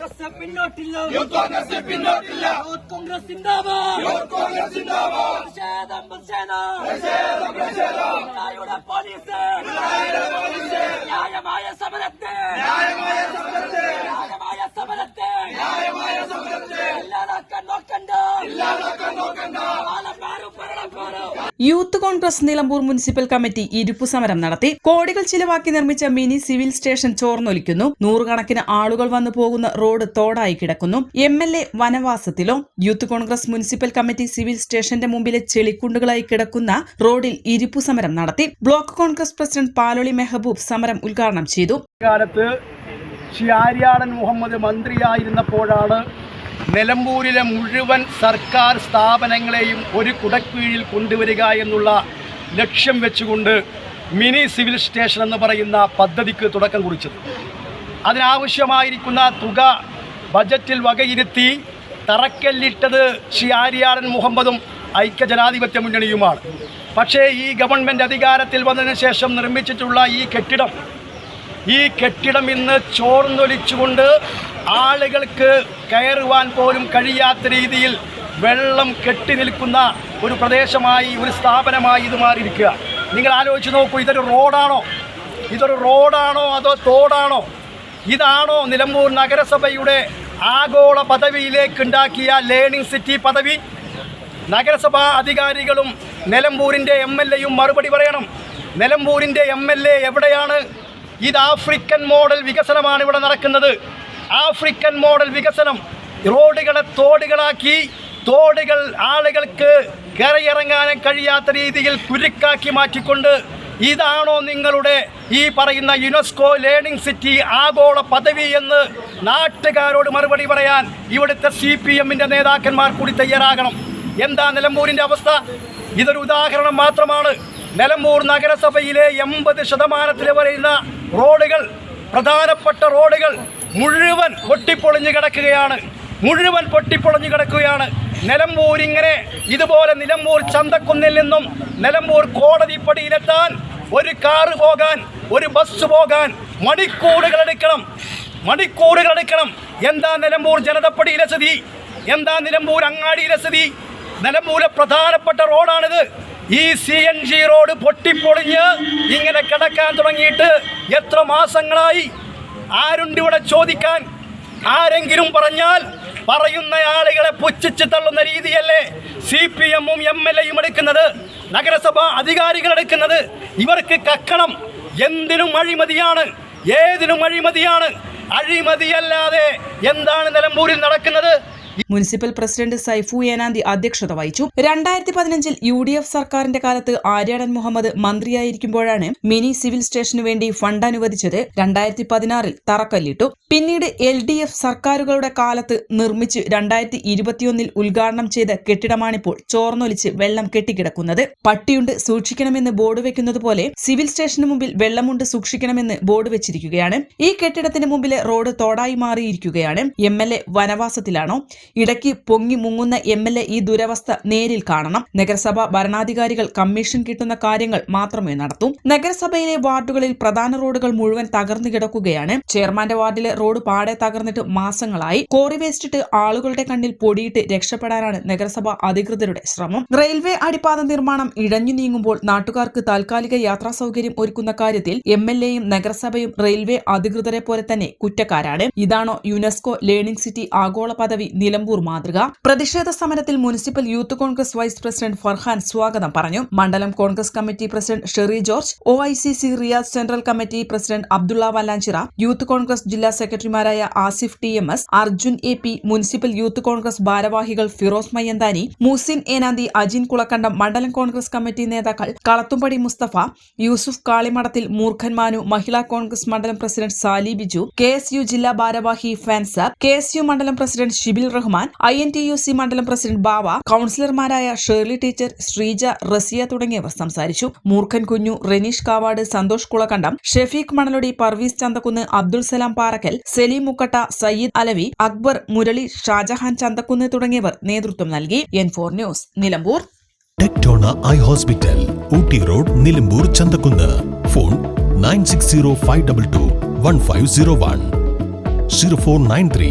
കോൺഗ്രസ് പിന്നോട്ടില്ല. യൂത്ത് കോൺഗ്രസ് പിന്നോട്ടില്ല. യൂത്ത് കോൺഗ്രസ് സിന്ദാബാദ് യൂത്ത് കോൺഗ്രസ് സിന്ദാബാദ് പ്രതിഷേധം പ്രതിഷേധം. പിണറായിയുടെ പോലീസ്. ന്യായമായ സമരത്തെ. ന്യായമായ സമരത്തെ. ന്യായമായ സമരത്തെ. ന്യായമായ സമരത്തെ. ഇല്ലാതാക്കാൻ നോക്കണ്ട. ഇല്ലാതാക്കാൻ നോക്കണ്ട. Youth Congress Nilambur municipal committee ഇരുപ്പ് സമരം നടത്തി. കോടികൾ ചിലവാക്കി നിർമ്മിച്ച മിനി സിവിൽ സ്റ്റേഷൻ ചോർന്നൊലിക്കുന്നു. നൂറുകണക്കിന് ആളുകൾ വന്നു പോകുന്ന റോഡ് തോടായി കിടക്കുന്നു. M L A വനവാസത്തിലോ youth Congress municipal committee civil സ്റ്റേഷന്റെ മുമ്പിലെ ചെളിക്കുണ്ടുകളായി കിടക്കുന്ന റോഡിൽ ഇരുപ്പ് സമരം നടത്തി. ബ്ലോക്ക് കോൺഗ്രസ് പ്രസിഡന്റ് പാലോളി മെഹബൂബ് സമരം ഉദ്ഘാടനം ചെയ്തു. കാലത്ത് മുഹമ്മദ് മന്ത്രിയായിരുന്നപ്പോഴാണ് നിലമ്പൂരിലെ മുഴുവൻ സർക്കാർ സ്ഥാപനങ്ങളെയും ഒരു കുടക്കീഴിൽ കൊണ്ടുവരിക എന്നുള്ള ലക്ഷ്യം വെച്ചുകൊണ്ട് മിനി സിവിൽ സ്റ്റേഷൻ എന്ന് പറയുന്ന പദ്ധതിക്ക് തുടക്കം കുറിച്ചത്. അതിനാവശ്യമായിരിക്കുന്ന തുക ബജറ്റിൽ വകയിരുത്തി തറക്കല്ലിട്ടത് ശ്രീ ആര്യാടൻ മുഹമ്മദും ഐക്യജനാധിപത്യ മുന്നണിയുമാണ്. പക്ഷേ ഈ ഗവൺമെന്റ് അധികാരത്തിൽ വന്നതിന് ശേഷം നിർമ്മിച്ചിട്ടുള്ള ഈ കെട്ടിടം ഈ കെട്ടിടം ഇന്ന് ചോർന്നൊലിച്ചുകൊണ്ട് ആളുകൾക്ക് കയറുവാൻ പോലും കഴിയാത്ത രീതിയിൽ വെള്ളം കെട്ടി നിൽക്കുന്ന ഒരു പ്രദേശമായി ഒരു സ്ഥാപനമായി ഇത് മാറിയിരിക്കുക. നിങ്ങൾ ആലോചിച്ച് നോക്കൂ ഇതൊരു റോഡാണോ? ഇതൊരു റോഡാണോ അതോ തോടാണോ? ഇതാണോ നിലമ്പൂർ നഗരസഭയുടെ ആഗോള പദവിയിലേക്ക് ഉണ്ടാക്കിയ ലേണിംഗ് സിറ്റി പദവി? നഗരസഭാ അധികാരികളും നിലമ്പൂരിന്റെ എം എൽ എയും മറുപടി പറയണം. നിലമ്പൂരിന്റെ എം എൽ എ എവിടെയാണ്? ഇത് ആഫ്രിക്കൻ മോഡൽ വികസനമാണ് ഇവിടെ നടക്കുന്നത്. ആഫ്രിക്കൻ മോഡൽ വികസനം റോഡുകളെ തോടുകളാക്കി തോടുകൾ ആളുകൾക്ക് കരയിറങ്ങാനും കഴിയാത്ത രീതിയിൽ കുരുക്കാക്കി മാറ്റിക്കൊണ്ട് ഇതാണോ നിങ്ങളുടെ ഈ പറയുന്ന യുനെസ്കോ ലേണിംഗ് സിറ്റി ആഗോള പദവി എന്ന് നാട്ടുകാരോട് മറുപടി പറയാൻ ഇവിടുത്തെ സി പി എമ്മിന്റെ നേതാക്കന്മാർ കൂടി തയ്യാറാകണം. എന്താ നിലമ്പൂരിന്റെ അവസ്ഥ? ഇതൊരു ഉദാഹരണം മാത്രമാണ്. നിലമ്പൂർ നഗരസഭയിലെ എൺപത് ശതമാനത്തിൽ വരുന്ന റോഡുകൾ പ്രധാനപ്പെട്ട റോഡുകൾ മുഴുവൻ പൊട്ടിപ്പൊളിഞ്ഞു കിടക്കുകയാണ്. മുഴുവൻ പൊട്ടിപ്പൊളിഞ്ഞു കിടക്കുകയാണ്. നിലമ്പൂർ ഇങ്ങനെ ഇതുപോലെ നിലമ്പൂർ ചന്തക്കുന്നിൽ നിന്നും നിലമ്പൂർ കോടതിപ്പടിയിലെത്താൻ ഒരു കാറ് പോകാൻ ഒരു ബസ് പോകാൻ മണിക്കൂറുകൾ എടുക്കണം. മണിക്കൂറുകൾ എടുക്കണം. എന്താ നിലമ്പൂർ ജനതപ്പടിയിലെ സ്ഥിതി? എന്താ നിലമ്പൂർ അങ്ങാടിയിലെ സ്ഥിതി? നിലമ്പൂരെ പ്രധാനപ്പെട്ട റോഡാണിത്. ഈ സി എൻ ജി റോഡ് പൊട്ടിപ്പൊളിഞ്ഞ് ഇങ്ങനെ കിടക്കാൻ തുടങ്ങിയിട്ട് എത്ര മാസങ്ങളായി? ആരുണ്ട് ഇവിടെ ചോദിക്കാൻ? ആരെങ്കിലും പറഞ്ഞാൽ പറയുന്ന ആളുകളെ പുച്ഛിച്ച് തള്ളുന്ന രീതിയല്ലേ സി പി എമ്മും എം എൽ എയും എടുക്കുന്നത്? നഗരസഭാ അധികാരികൾ എടുക്കുന്നത്? ഇവർക്ക് കക്കണം. എന്തിനും അഴിമതിയാണ്. ഏതിനും അഴിമതിയാണ്. അഴിമതിയല്ലാതെ എന്താണ് നിലമ്പൂരിൽ നടക്കുന്നത്? മുനിസിപ്പൽ പ്രസിഡന്റ് സൈഫു ഏനാന്തി അധ്യക്ഷത വഹിച്ചു. രണ്ടായിരത്തി പതിനഞ്ചിൽ യു ഡി എഫ് സർക്കാരിന്റെ കാലത്ത് ആര്യാടൻ മുഹമ്മദ് മന്ത്രിയായിരിക്കുമ്പോഴാണ് മിനി സിവിൽ സ്റ്റേഷനു വേണ്ടി ഫണ്ട് അനുവദിച്ചത് രണ്ടായിരത്തി പതിനാറിൽ തറക്കല്ലിട്ടു. പിന്നീട് എൽ ഡി എഫ് സർക്കാരുകളുടെ കാലത്ത് നിർമ്മിച്ച് രണ്ടായിരത്തി ഇരുപത്തിയൊന്നിൽ ഉദ്ഘാടനം ചെയ്ത കെട്ടിടമാണിപ്പോൾ ചോർന്നൊലിച്ച് വെള്ളം കെട്ടിക്കിടക്കുന്നത്. പട്ടിയുണ്ട് സൂക്ഷിക്കണമെന്ന് ബോർഡ് വെക്കുന്നത് പോലെ സിവിൽ സ്റ്റേഷന് മുമ്പിൽ വെള്ളമുണ്ട് സൂക്ഷിക്കണമെന്ന് ബോർഡ് വെച്ചിരിക്കുകയാണ്. ഈ കെട്ടിടത്തിന് മുമ്പിലെ റോഡ് തോടായി മാറിയിരിക്കുകയാണ്. എം എൽ എ വനവാസത്തിലാണോ? ഇടയ്ക്ക് പൊങ്ങി മുങ്ങുന്ന എം ഈ ദുരവസ്ഥ നേരിൽ കാണണം. നഗരസഭ ഭരണാധികാരികൾ കമ്മീഷൻ കിട്ടുന്ന കാര്യങ്ങൾ മാത്രമേ നടത്തൂ. നഗരസഭയിലെ വാർഡുകളിൽ പ്രധാന റോഡുകൾ മുഴുവൻ തകർന്നു കിടക്കുകയാണ്. ചെയർമാന്റെ വാർഡിലെ റോഡ് പാടെ തകർന്നിട്ട് മാസങ്ങളായി. കോറി വേസ്റ്റിട്ട് ആളുകളുടെ കണ്ണിൽ പൊടിയിട്ട് രക്ഷപ്പെടാനാണ് നഗരസഭാ അധികൃതരുടെ ശ്രമം. റെയിൽവേ അടിപ്പാത നിർമ്മാണം ഇഴഞ്ഞു നീങ്ങുമ്പോൾ നാട്ടുകാർക്ക് താൽക്കാലിക യാത്രാ സൗകര്യം ഒരുക്കുന്ന കാര്യത്തിൽ എം എൽ എയും നഗരസഭയും റെയിൽവേ അധികൃതരെ പോലെ തന്നെ കുറ്റക്കാരാണ്. ഇതാണോ യുനെസ്കോ ലേണിംഗ് സിറ്റി ആഗോള പദവി നിലമ്പൂർ മാതൃക. പ്രതിഷേധ സമരത്തിൽ municipal youth Congress vice president Farhan സ്വാഗതം പറഞ്ഞു. മണ്ഡലം Congress committee president Sherry George O I C C Riyas central committee president Abdulla Vallanchira youth Congress ജില്ലാ സെക്രട്ടറിമാരായ Asif T M S Arjun A P municipal youth Congress ഭാരവാഹികൾ ഫിറോസ് മയ്യന്താനി മുസിൻ ഏനാന്തി അജിൻ കുളക്കണ്ടം മണ്ഡലം Congress committee നേതാക്കൾ കളത്തുംപടി മുസ്തഫ യൂസുഫ് കാളിമടത്തിൽ മൂർഖൻ മാനു മഹിളാ കോൺഗ്രസ് മണ്ഡലം president Sali Biju K S U ജില്ലാ ഭാരവാഹി Fansar K S U മണ്ഡലം president Shibil Rahman I N T U C മണ്ഡലം പ്രസിഡന്റ് ബാവ കൌൺസിലർമാരായ ഷേർലി ടീച്ചർ ശ്രീജ റസിയ തുടങ്ങിയവർ സംസാരിച്ചു. മൂർഖൻ കുഞ്ഞു റെനീഷ് കാവാട് സന്തോഷ് കുളക്കണ്ടം ഷെഫീഖ് മണലൊടി പർവീസ് ചന്തക്കുന്ന് അബ്ദുൾ സലാം പാറക്കൽ സലീം മുക്കട്ട സയ്യിദ് അലവി അക്ബർ മുരളി ഷാജഹാൻ ചന്തക്കുന്ന് തുടങ്ങിയവർ നേതൃത്വം നൽകി. N four news Nilambur. Tectona eye hospital Ooty road Nilambur Chanthakkunnu. Phone nine six zero five double two one five zero one. Zero four nine three